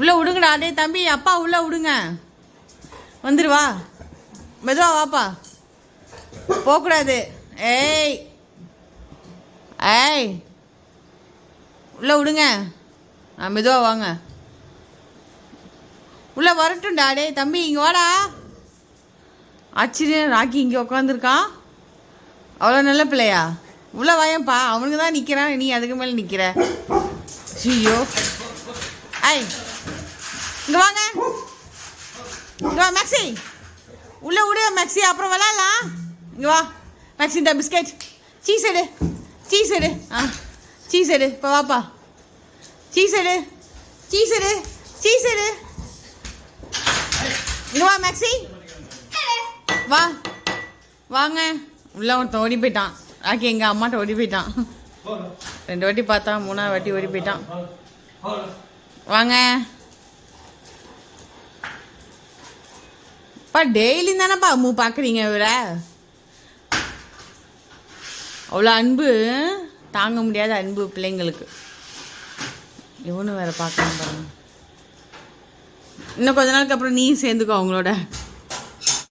உள்ளே விடுங்கடா. டேய் தம்பி அப்பா உள்ளே விடுங்க. வந்துடுவா மெதுவா வாப்பா. போகக்கூடாது ஏய். ஏய். உள்ளே விடுங்க. ஆ மெதுவா வாங்க. உள்ளே வரட்டும்டா டேய் தம்பி இங்கே வாடா. ஆச்சரியம் ராக்கி இங்கே உட்காந்துருக்கான் அவ்வளோ நல்ல பிள்ளையா. உள்ள வாயப்பா அவனுக்கு தான் நிற்கிறான் நீ அதுக்கு மேலே நிற்கிற ஐயோ. ஐய் இங்கே வாங்க. இங்கே வா மேக்ஸி. உள்ளே விடு மேக்ஸி. அப்புறம் விளாட்லாம் இங்கே வா. மேக்ஸி இந்த பிஸ்கெட். சீஸ் எடு. சீஸ் எடு. ஆ சீஸ் எடு. இப்போ வாப்பா. சீஸ் எடு. சீஸ் எடு. சீஸ் எடு. இங்கே வா மேக்ஸி. வா. வாங்க. உள்ள ஒருத்தன் ஓடி போயிட்டான். ஆக்கி எங்கள் அம்மாட்ட ஓடி போயிட்டான். ரெண்டு வாட்டி பார்த்தா மூணாவது வாட்டி ஓடி போயிட்டான். வாங்க. பா டெய்லி தானேப்பா மூ பார்க்குறீங்க இவரை? அவ்வளோ அன்பு தாங்க முடியாத அன்பு பிள்ளைங்களுக்கு. இவனு வேற பார்க்கணும் பாருங்க. இன்னும் கொஞ்ச நாளுக்கு அப்புறம் நீ சேர்ந்துக்கோ அவங்களோட.